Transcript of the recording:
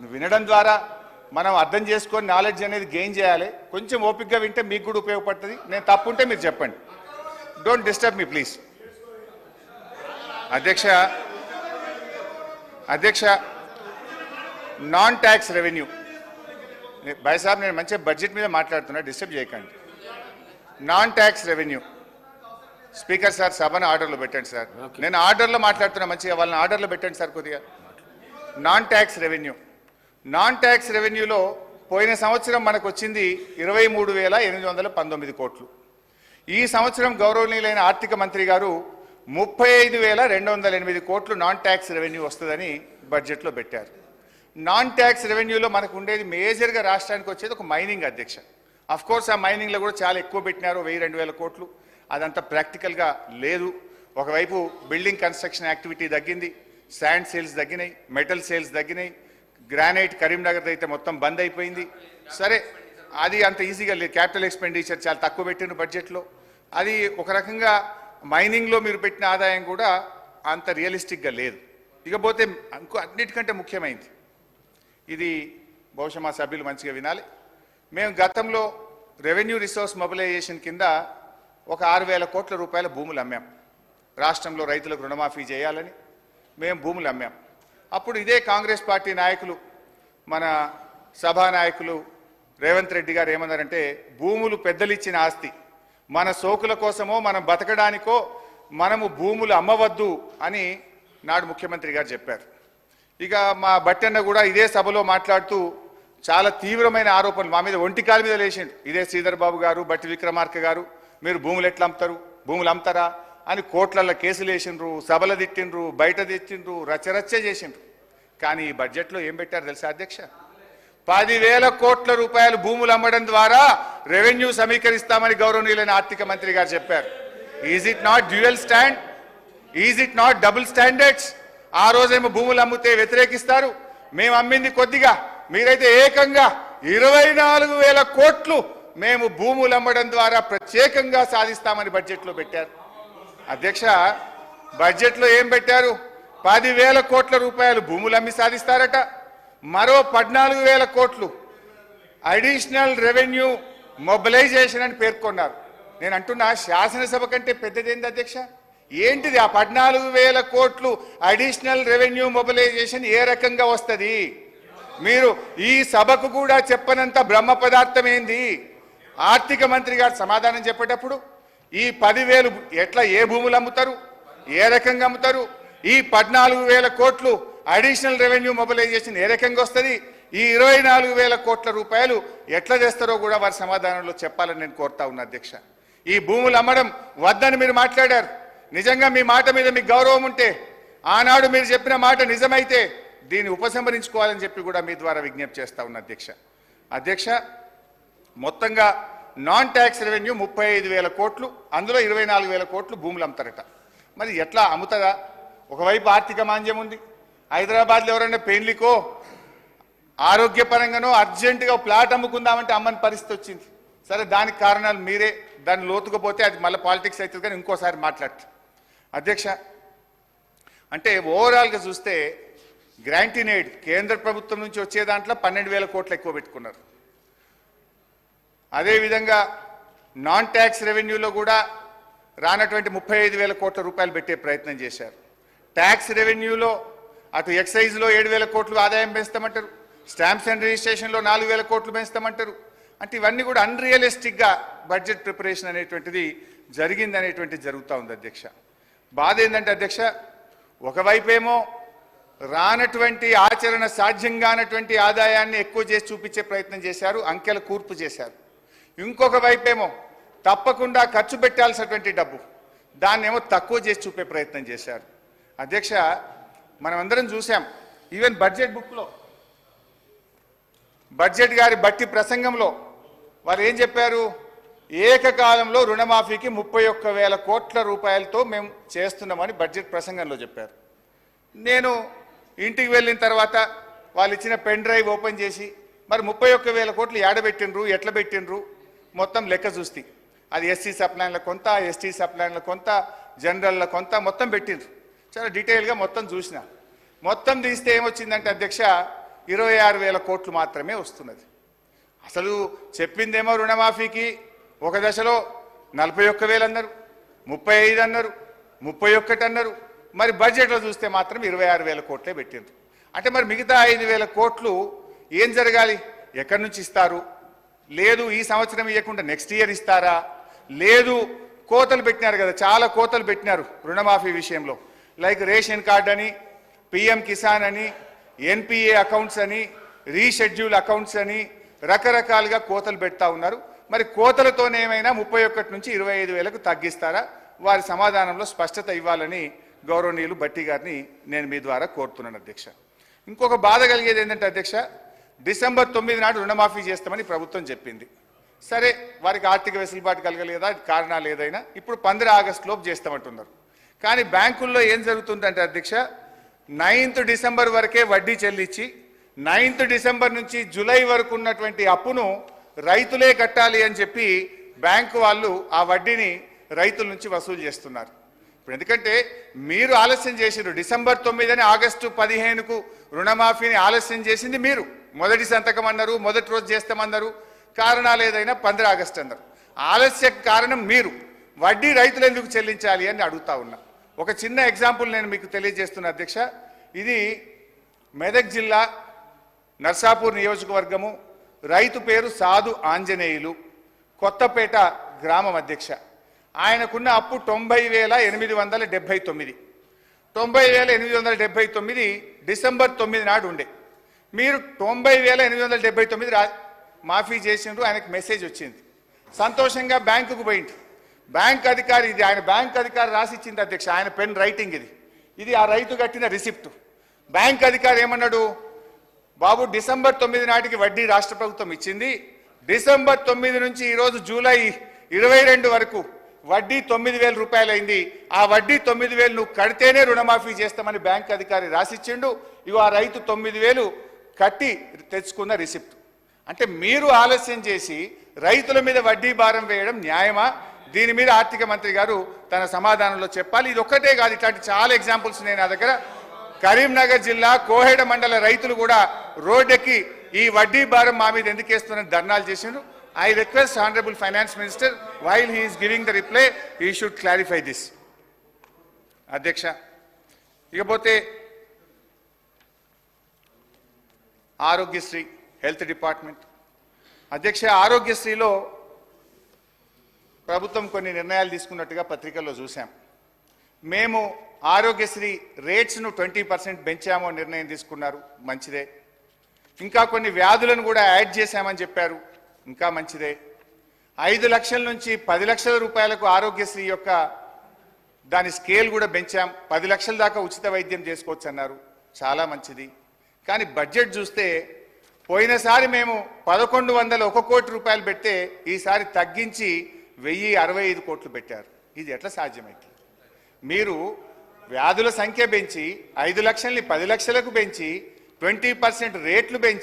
వినడం ద్వారా మనం అర్థం చేసుకొని నాలెడ్జ్ అనేది గెయిన్ చేయాలి. కొంచెం ఓపిక్గా వింటే మీకు కూడా ఉపయోగపడుతుంది. నేను తప్పుంటే మీరు చెప్పండి. డోంట్ డిస్టర్బ్ మీ ప్లీజ్ అధ్యక్ష అధ్యక్ష నాన్ ట్యాక్స్ రెవెన్యూ భాయ్ సాబ్ నేను మంచిగా బడ్జెట్ మీద మాట్లాడుతున్నా డిస్టర్బ్ చేయకండి. Non tax revenue speaker sir సభను ఆర్డర్లో పెట్టండి సార్. నేను ఆర్డర్లో మాట్లాడుతున్నా మంచిగా వాళ్ళని ఆర్డర్లో పెట్టండి సార్ కొద్దిగా. Non tax revenue non tax రెవెన్యూలో పోయిన సంవత్సరం మనకు వచ్చింది ఇరవై మూడు వేల ఎనిమిది వందల పంతొమ్మిది కోట్లు. ఈ సంవత్సరం గౌరవనీయులైన ఆర్థిక మంత్రి గారు ముప్పై ఐదు వేల రెండు వందల ఎనిమిది కోట్లు నాన్ ట్యాక్స్ రెవెన్యూ వస్తుందని బడ్జెట్లో పెట్టారు. నాన్ ట్యాక్స్ రెవెన్యూలో మనకు ఉండేది మేజర్గా రాష్ట్రానికి వచ్చేది ఒక మైనింగ్ అధ్యక్ష. కోర్స్ ఆ మైనింగ్లో కూడా చాలా ఎక్కువ పెట్టినారు వెయ్యి రెండు వేల కోట్లు. అదంతా ప్రాక్టికల్గా లేదు. ఒకవైపు బిల్డింగ్ కన్స్ట్రక్షన్ యాక్టివిటీ తగ్గింది శాండ్ సేల్స్ తగ్గినాయి మెటల్ సేల్స్ తగ్గినాయి గ్రానైట్ కరీంనగర్ అయితే మొత్తం బంద్ అయిపోయింది. సరే అది అంత ఈజీగా లేదు. క్యాపిటల్ ఎక్స్పెండిచర్ చాలా తక్కువ పెట్టిన బడ్జెట్లో. అది ఒక రకంగా మైనింగ్లో మీరు పెట్టిన ఆదాయం కూడా అంత రియలిస్టిక్గా లేదు. ఇకపోతే ఇంకో అన్నిటికంటే ముఖ్యమైనది ఇది బహుశా మా సభ్యులు మంచిగా వినాలి. మేము గతంలో రెవెన్యూ రిసోర్స్ మొబిలైజేషన్ కింద ఒక ఆరు వేల కోట్ల రూపాయల భూములు అమ్మాం. రాష్ట్రంలో రైతులకు రుణమాఫీ చేయాలని మేము భూములు అమ్మాం. అప్పుడు ఇదే కాంగ్రెస్ పార్టీ నాయకులు మన సభానాయకులు రేవంత్ రెడ్డి గారు ఏమన్నారంటే భూములు పెద్దలిచ్చిన ఆస్తి మన సోకుల కోసమో మనం బతకడానికో మనము భూములు అమ్మవద్దు అని నాడు ముఖ్యమంత్రి గారు చెప్పారు. ఇక మా బట్టన్న కూడా ఇదే సభలో మాట్లాడుతూ చాలా తీవ్రమైన ఆరోపణలు మా మీద ఒంటికాల మీద లేచిండు. ఇదే శ్రీధర్ బాబు గారు బట్టి విక్రమార్క గారు మీరు భూములు ఎట్లా అమ్ముతారు? భూములు అమ్ముతారా? అని కోట్లల్లో కేసులు వేసిండ్రు సభలు తిట్టిండ్రు బయట తెచ్చిండ్రు రచ్చరచ్చ చేసిండ్రు. కానీ ఈ బడ్జెట్లో ఏం పెట్టారు తెలుసా అధ్యక్ష? పదివేల కోట్ల రూపాయలు భూములు అమ్మడం ద్వారా రెవెన్యూ సమీకరిస్తామని గౌరవనీయులైన ఆర్థిక మంత్రి గారు చెప్పారు. Is it not dual stand is it not double standards ఆ రోజేమో భూములు అమ్మితే వ్యతిరేకిస్తారు. మేము అమ్మింది కొద్దిగా మీరైతే ఏకంగా ఇరవై నాలుగు వేల కోట్లు మేము భూములు అమ్మడం ద్వారా ప్రత్యేకంగా సాధిస్తామని బడ్జెట్లో పెట్టారు. అధ్యక్ష బడ్జెట్లో ఏం పెట్టారు? పదివేల కోట్ల రూపాయలు భూములు అమ్మి సాధిస్తారట. మరో పద్నాలుగు వేల కోట్లు అడిషనల్ రెవెన్యూ మొబిలైజేషన్ అని పేర్కొన్నారు. నేను అంటున్నా శాసనసభ కంటే పెద్దదేంది అధ్యక్ష? ఏంటిది ఆ పద్నాలుగు వేల కోట్లు అడిషనల్ రెవెన్యూ మొబిలైజేషన్ ఏ రకంగా వస్తుంది? మీరు ఈ సభకు కూడా చెప్పనంత బ్రహ్మ పదార్థం ఏంది? ఆర్థిక మంత్రి గారు సమాధానం చెప్పేటప్పుడు ఈ పదివేలు ఎట్లా ఏ భూములు అమ్ముతారు? ఏ రకంగా అమ్ముతారు? ఈ పద్నాలుగు వేల కోట్లు అడిషనల్ రెవెన్యూ మొబిలైజేషన్ ఏ రకంగా వస్తుంది? ఈ ఇరవై నాలుగు వేల కోట్ల రూపాయలు ఎట్లా చేస్తారో కూడా వారి సమాధానంలో చెప్పాలని నేను కోరుతా ఉన్నా అధ్యక్ష. ఈ భూములు అమ్మడం వద్దని మీరు మాట్లాడారు. నిజంగా మీ మాట మీద మీకు గౌరవం ఉంటే ఆనాడు మీరు చెప్పిన మాట నిజమైతే దీన్ని ఉపసంహరించుకోవాలని చెప్పి కూడా మీ ద్వారా విజ్ఞప్తి చేస్తా ఉన్నా అధ్యక్ష. అధ్యక్ష మొత్తంగా నాన్ ట్యాక్స్ రెవెన్యూ ముప్పై ఐదు వేల కోట్లు అందులో ఇరవై నాలుగు వేల కోట్లు భూములు అమ్ముతారట. మరి ఎట్లా అమ్ముతుందా ఒకవైపు ఆర్థిక మాంద్యం ఉంది. హైదరాబాద్లో ఎవరైనా పెళ్ళికో ఆరోగ్యపరంగానో అర్జెంటుగా ప్లాట్ అమ్ముకుందామంటే అమ్మని పరిస్థితి వచ్చింది. సరే దానికి కారణాలు మీరే దాన్ని లోతుకుపోతే అది మళ్ళీ పాలిటిక్స్ అవుతుంది కానీ ఇంకోసారి మాట్లాడతా. అధ్యక్ష అంటే ఓవరాల్గా చూస్తే గ్రాంటినేడ్ కేంద్ర ప్రభుత్వం నుంచి వచ్చే దాంట్లో పన్నెండు వేల కోట్లు ఎక్కువ పెట్టుకున్నారు. అదేవిధంగా నాన్ ట్యాక్స్ రెవెన్యూలో కూడా రానటువంటి ముప్పై ఐదు వేల కోట్ల రూపాయలు పెట్టే ప్రయత్నం చేశారు. ట్యాక్స్ రెవెన్యూలో అటు ఎక్సైజ్లో ఏడు వేల కోట్లు ఆదాయం పెంచుతామంటారు. స్టాంప్స్ అండ్ రిజిస్ట్రేషన్లో నాలుగు వేల కోట్లు పెంచుతామంటారు. అంటే ఇవన్నీ కూడా అన్రియలిస్టిక్గా బడ్జెట్ ప్రిపరేషన్ అనేటువంటిది జరిగింది అనేటువంటిది జరుగుతూ ఉంది అధ్యక్ష. బాధ ఏంటంటే అధ్యక్ష ఒకవైపేమో రానటువంటి ఆచరణ సాధ్యం కానటువంటి ఆదాయాన్ని ఎక్కువ చేసి చూపించే ప్రయత్నం చేశారు అంకెల కూర్పు చేశారు. ఇంకొక వైపేమో తప్పకుండా ఖర్చు పెట్టాల్సినటువంటి డబ్బు. దాన్నేమో తక్కువ చేసి చూపే ప్రయత్నం చేశారు. అధ్యక్ష మనం అందరం చూసాం ఈవెన్ బడ్జెట్ బుక్లో బడ్జెట్ గారి బట్టి ప్రసంగంలో వారు ఏం చెప్పారు? ఏకకాలంలో రుణమాఫీకి ముప్పై ఒక్క వేల కోట్ల రూపాయలతో మేము చేస్తున్నామని బడ్జెట్ ప్రసంగంలో చెప్పారు. నేను ఇంటికి వెళ్ళిన తర్వాత వాళ్ళు ఇచ్చిన పెన్ డ్రైవ్ ఓపెన్ చేసి మరి ముప్పై ఒక్క వేల కోట్లు ఏడబెట్టిండ్రు ఎట్లా పెట్టిండ్రు? మొత్తం లెక్క చూస్తే. అది ఎస్సీ సప్లైన్ల కొంత ఎస్టీ సప్లైన్ల కొంత జనరల్ల కొంత మొత్తం పెట్టిండ్రు. చాలా డీటెయిల్గా మొత్తం చూసిన. మొత్తం తీస్తే ఏమొచ్చిందంటే అధ్యక్ష ఇరవై ఆరు వేల కోట్లు మాత్రమే వస్తున్నది. అసలు చెప్పిందేమో రుణమాఫీకి ఒక దశలో నలభై ఒక్క వేలు అన్నారు ముప్పై ఐదు అన్నారు ముప్పై ఒక్కటి అన్నారు. మరి బడ్జెట్లో చూస్తే మాత్రం ఇరవై ఆరు వేల కోట్లే పెట్టిండ్రు. అంటే మరి మిగతా ఐదు వేల కోట్లు ఏం జరగాలి? ఎక్కడి నుంచి ఇస్తారు? లేదు ఈ సంవత్సరం ఇవ్వకుండా నెక్స్ట్ ఇయర్ ఇస్తారా? లేదు కోతలు పెట్టినారు కదా చాలా కోతలు పెట్టినారు రుణమాఫీ విషయంలో. లైక్ రేషన్ కార్డ్ అని పిఎం కిసాన్ అని ఎన్పిఏ అకౌంట్స్ అని రీషెడ్యూల్ అకౌంట్స్ అని రకరకాలుగా కోతలు పెడతా ఉన్నారు. మరి కోతలతోనే ఏమైనా ముప్పై ఒకటి నుంచి ఇరవై ఐదు వేలకు తగ్గిస్తారా? వారి సమాధానంలో స్పష్టత ఇవ్వాలని గౌరవనీయులు బట్టి గారిని నేను మీ ద్వారా కోరుతున్నాను అధ్యక్ష. ఇంకొక బాధ కలిగేది ఏంటంటే అధ్యక్ష డిసెంబర్ తొమ్మిది నాడు రుణమాఫీ చేస్తామని ప్రభుత్వం చెప్పింది. సరే వారికి ఆర్థిక వెసులుబాటు కలగలేదా? కారణాలు ఏదైనా? ఇప్పుడు పంద్ర ఆగస్టు లోపు చేస్తామంటున్నారు. కానీ బ్యాంకుల్లో ఏం జరుగుతుందంటే అధ్యక్ష నైన్త్ డిసెంబర్ వరకే వడ్డీ చెల్లించి నైన్త్ డిసెంబర్ నుంచి జూలై వరకు ఉన్నటువంటి అప్పును రైతులే కట్టాలి అని చెప్పి బ్యాంకు వాళ్ళు ఆ వడ్డీని రైతుల నుంచి వసూలు చేస్తున్నారు. ఇప్పుడు ఎందుకంటే మీరు ఆలస్యం చేసిరు డిసెంబర్ తొమ్మిది అని ఆగస్టు పదిహేనుకు రుణమాఫీని ఆలస్యం చేసింది మీరు. మొదటి సంతకం అన్నారు మొదటి రోజు చేస్తామన్నారు కారణాలు ఏదైనా పంద్ర ఆగస్టు అన్నారు. ఆలస్య కారణం మీరు. వడ్డీ రైతులు ఎందుకు చెల్లించాలి అని అడుగుతా ఉన్నా. ఒక చిన్న ఎగ్జాంపుల్ నేను మీకు తెలియజేస్తున్నా అధ్యక్ష. ఇది మెదక్ జిల్లా నర్సాపూర్ నియోజకవర్గము. రైతు పేరు సాధు ఆంజనేయులు. కొత్తపేట గ్రామం అధ్యక్ష. ఆయనకున్న అప్పు తొంభై వేల ఎనిమిది వందల డెబ్బై తొమ్మిది. తొంభై వేల ఎనిమిది వందల డెబ్బై తొమ్మిది డిసెంబర్ తొమ్మిది నాడు ఉండే. మీరు తొంభై వేల ఎనిమిది వందల డెబ్బై తొమ్మిది రా మాఫీ చేసిండ్రు ఆయనకు మెసేజ్ వచ్చింది. సంతోషంగా బ్యాంకుకు పోయింది బ్యాంక్ అధికారి ఇది ఆయన బ్యాంక్ అధికారి రాసిచ్చింది అధ్యక్ష ఆయన పెన్ రైటింగ్ ఇది. ఇది ఆ రైతు కట్టిన రిసిప్ట్. బ్యాంక్ అధికారి ఏమన్నాడు? బాబు డిసెంబర్ తొమ్మిది నాటికి వడ్డీ రాష్ట్ర ప్రభుత్వం ఇచ్చింది. డిసెంబర్ తొమ్మిది నుంచి ఈరోజు జూలై ఇరవై రెండు వరకు వడ్డీ తొమ్మిది వేల రూపాయలైంది. ఆ వడ్డీ తొమ్మిది వేలు నువ్వు కడితేనే రుణమాఫీ చేస్తామని బ్యాంక్ అధికారి రాసిచ్చిండు. ఇగో ఆ రైతు తొమ్మిది వేలు కట్టి తెచ్చుకున్న రిసిప్ట్. అంటే మీరు ఆలస్యం చేసి రైతుల మీద వడ్డీ భారం వేయడం న్యాయమా? దీని మీద ఆర్థిక మంత్రి గారు తన సమాధానంలో చెప్పాలి. ఇది ఒక్కటే కాదు ఇట్లాంటి చాలా ఎగ్జాంపుల్స్ నేను నా దగ్గర. కరీంనగర్ జిల్లా కోహెడ మండల రైతులు కూడా రోడ్డెక్కి ఈ వడ్డీ భారం మా మీద ఎందుకు వేస్తున్నారని ధర్నాలు చేసిండ్రు. I request honourable finance minister while he's giving the reply he should clarify this అధ్యక్ష ఇకపోతే ఆరోగ్యశ్రీ హెల్త్ డిపార్ట్మెంట్. అధ్యక్ష ఆరోగ్యశ్రీలో ప్రభుత్వం కొన్ని నిర్ణయాలు తీసుకున్నట్టుగా పత్రికల్లో చూశాం. మేము ఆరోగ్యశ్రీ రేట్స్ను ట్వంటీ పర్సెంట్ పెంచామో నిర్ణయం తీసుకున్నారు. మంచిదే. ఇంకా కొన్ని వ్యాధులను కూడా యాడ్ చేశామని చెప్పారు. ఇంకా మంచిదే. ఐదు లక్షల నుంచి పది లక్షల రూపాయలకు ఆరోగ్యశ్రీ యొక్క దాని స్కేల్ కూడా పెంచాం. పది లక్షల దాకా ఉచిత వైద్యం చేసుకోవచ్చు అన్నారు చాలా మంచిది. కానీ బడ్జెట్ చూస్తే పోయినసారి మేము పదకొండు వందల ఒక కోటి రూపాయలు పెడితే ఈసారి తగ్గించి వెయ్యి అరవై ఐదు కోట్లు పెట్టారు. ఇది ఎట్లా సాధ్యమైంది? మీరు వ్యాధుల సంఖ్య పెంచి ఐదు లక్షల్ని పది లక్షలకు పెంచి ట్వంటీ పర్సెంట్ రేట్లు పెంచి